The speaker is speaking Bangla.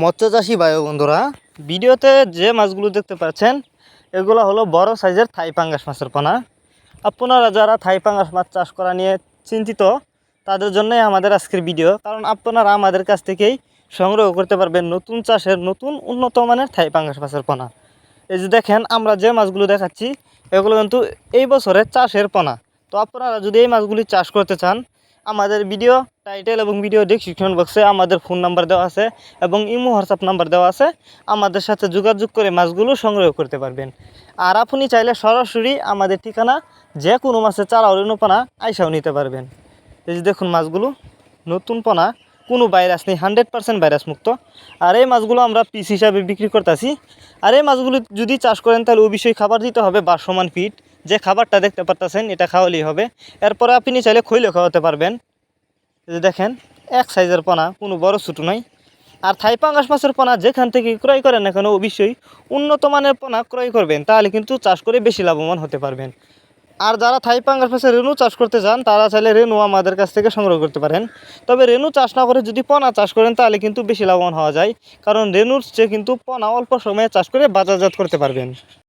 মৎস্যচাষী ও বন্ধুরা, ভিডিওতে যে মাছগুলো দেখতে পাচ্ছেন, এগুলো হলো বড় সাইজের থাই পাঙ্গাস মাছের পোনা। আপনারা যারা থাই পাঙ্গাস মাছ চাষ করা নিয়ে চিন্তিত, তাদের জন্যই আমাদের আজকের ভিডিও। কারণ আপনারা আমাদের কাছ থেকেই সংগ্রহ করতে পারবেন নতুন চাষের নতুন উন্নত মানের থাই পাঙ্গাস মাছের পোনা। এই যে দেখেন, আমরা যে মাছগুলো দেখাচ্ছি, এগুলো কিন্তু এই বছরের চাষের পোনা। তো আপনারা যদি এই মাছগুলি চাষ করতে চান আমাদের ভিডিও টাইটেল এবং ভিডিও ডিসক্রিপশন বক্সে আমাদের ফোন নাম্বার দেওয়া আছে এবং ইমো হোয়াটসঅ্যাপ নাম্বার দেওয়া আছে। আমাদের সাথে যোগাযোগ করে মাছগুলো সংগ্রহ করতে পারবেন। আর আপনি চাইলে সরাসরি আমাদের ঠিকানা যে কোনো মাছের চারা অরণ্য পোনা আইসাও নিতে পারবেন। এই যে দেখুন মাছগুলো, নতুন পোনা, কোনো ভাইরাস নেই হান্ড্রেড পার্সেন্ট ভাইরাস মুক্ত। আর এই মাছগুলো আমরা পিস হিসাবে বিক্রি করতেছি। আর এই মাছগুলো যদি চাষ করেন তাহলে অবশ্যই খাবার দিতে হবে বাসমান ফিট যে খাবারটা দেখতে পারতেছেন, এটা খাওয়ালেই হবে। এরপরে আপনি চাইলে খৈলে খাওয়াতে পারবেন। যে দেখেন, এক সাইজের পোনা, কোনো বড় ছোটো নাই। আর থাই পাঙ্গাস মাছের পোনা যেখান থেকে ক্রয় করেন না কেন, অবশ্যই উন্নত মানের পোনা ক্রয় করবেন, তাহলে কিন্তু চাষ করে বেশি লাভবান হতে পারবেন। আর যারা থাই পাঙ্গাস মাছের রেণু চাষ করতে চান, তারা চাইলে রেনু আমাদের কাছ থেকে সংগ্রহ করতে পারেন। তবে রেনু চাষ না করে যদি পোনা চাষ করেন, তাহলে কিন্তু বেশি লাভবান হওয়া যায়। কারণ রেনুর চেয়ে কিন্তু পোনা অল্প সময়ে চাষ করে বাজারজাত করতে পারবেন।